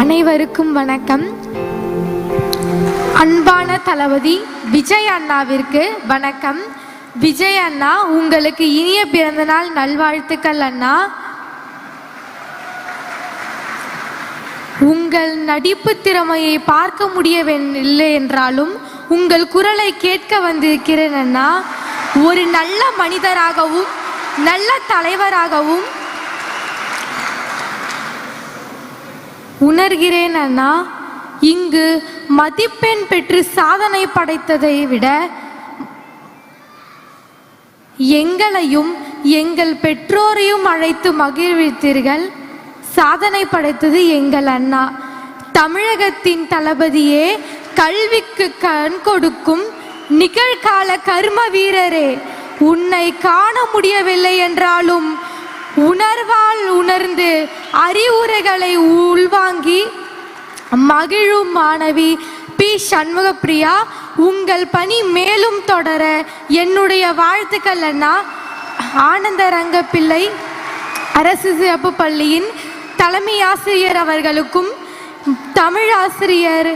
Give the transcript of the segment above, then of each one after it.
அனைவருக்கும் வணக்கம். அன்பான தளபதி விஜய் அண்ணாவிற்கு வணக்கம். விஜய் அண்ணா உங்களுக்கு இனிய பிறந்தநாள் நல்வாழ்த்துக்கள் அண்ணா. உங்கள் நடிப்பு திறமையை பார்க்க முடியவில்லை என்றாலும் உங்கள் குரலை கேட்க வந்திருக்கிறேன் அண்ணா. ஒரு நல்ல மனிதராகவும் நல்ல தலைவராகவும் உணர்கிறேன் அண்ணா இங்கு மதிப்பெண் பெற்று சாதனை படைத்ததை விட எங்களையும் எங்கள் பெற்றோரையும் அழைத்து மகிழ்வித்தீர்கள். சாதனை படைத்தது எங்கள் அண்ணா. தமிழகத்தின் தளபதியே கல்விக்கு கண் கொடுக்கும் நிகழ்கால கர்ம வீரரே. உன்னை காண முடியவில்லை என்றாலும் உணர் உணர்ந்து அறிவுரைகளை உள்வாங்கி மகிழும் மாணவி பி. சண்முகப்பிரியா உங்கள் பணி மேலும் தொடர என்னுடைய வாழ்த்துக்கள் அண்ணா. ஆனந்த ரங்கப்பிள்ளை அரசு சிறப்பு பள்ளியின் தலைமை ஆசிரியர் அவர்களுக்கும் தமிழ் ஆசிரியர்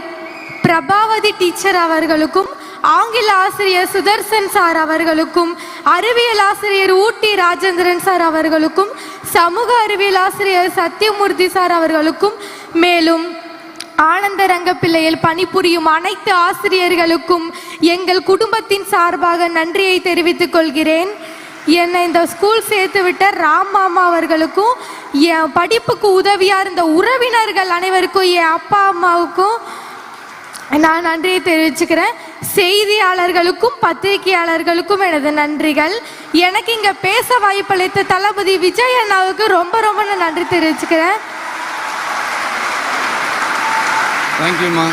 பிரபாவதி டீச்சர் அவர்களுக்கும் ஆங்கில ஆசிரியர் சுதர்சன் சார் அவர்களுக்கும் அறிவியல் ஆசிரியர் ஊட்டி ராஜேந்திரன் சார் அவர்களுக்கும் சமூக அறிவியல் ஆசிரியர் சத்யமூர்த்தி சார் அவர்களுக்கும் மேலும் ஆனந்த ரங்கப்பிள்ளையில் பணிபுரியும் அனைத்து ஆசிரியர்களுக்கும் எங்கள் குடும்பத்தின் சார்பாக நன்றியை தெரிவித்துக் கொள்கிறேன். என்னை இந்த ஸ்கூல் சேர்த்து விட்ட ராம் மாமா அவர்களுக்கும் என் படிப்புக்கு உதவியாக இருந்த உறவினர்கள் அனைவருக்கும் என் அப்பா அம்மாவுக்கும் நான் நன்றியை தெரிவிச்சுக்கிறேன். செய்தியாளர்களுக்கும் பத்திரிகையாளர்களுக்கும் எனது நன்றிகள். எனக்கு இங்கே பேச வாய்ப்பளித்த தளபதி விஜய் அண்ணாவுக்கு ரொம்ப ரொம்ப நான் நன்றி தெரிவிச்சுக்கிறேன். தேங்க்யூம்மா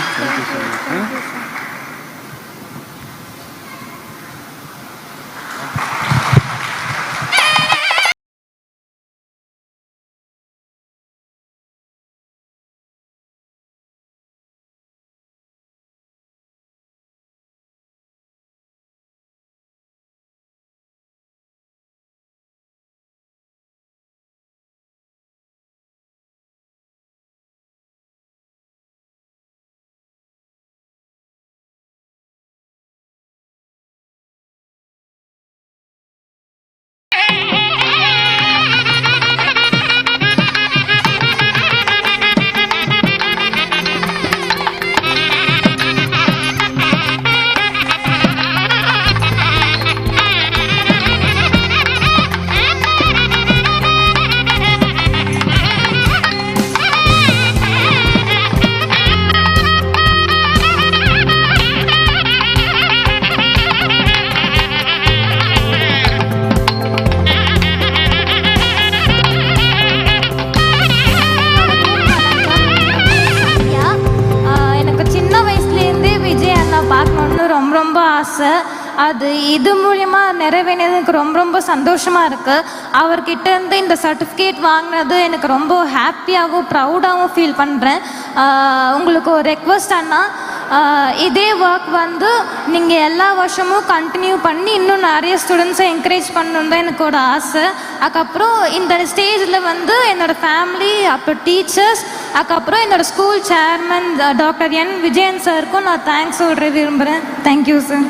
ஆசை. அது இது மூலயமா நிறைவேறினது எனக்கு ரொம்ப ரொம்ப சந்தோஷமாக இருக்குது அவர்கிட்ட இருந்து இந்த சர்டிஃபிகேட் வாங்கினது எனக்கு ரொம்ப ஹாப்பியாகவும் ப்ரௌடாகவும் ஃபீல் பண்ணுறேன் உங்களுக்கு ஒரு ரெக்வஸ்ட் அண்ணா. இதே ஒர்க் வந்து நீங்கள் எல்லா வருஷமும் கண்டினியூ பண்ணி இன்னும் நிறைய ஸ்டூடெண்ட்ஸை என்கரேஜ் பண்ணணும் தான் எனக்கு ஒரு ஆசை. அதுக்கப்புறம் இந்த ஸ்டேஜில் வந்து என்னோடய ஃபேமிலி அப்புறம் டீச்சர்ஸ் அதுக்கப்புறம் என்னோடய school chairman doctor N Vijayan சாருக்கும் நான் தேங்க்ஸ் சொல்கிற விரும்புகிறேன் தேங்க்யூ சார்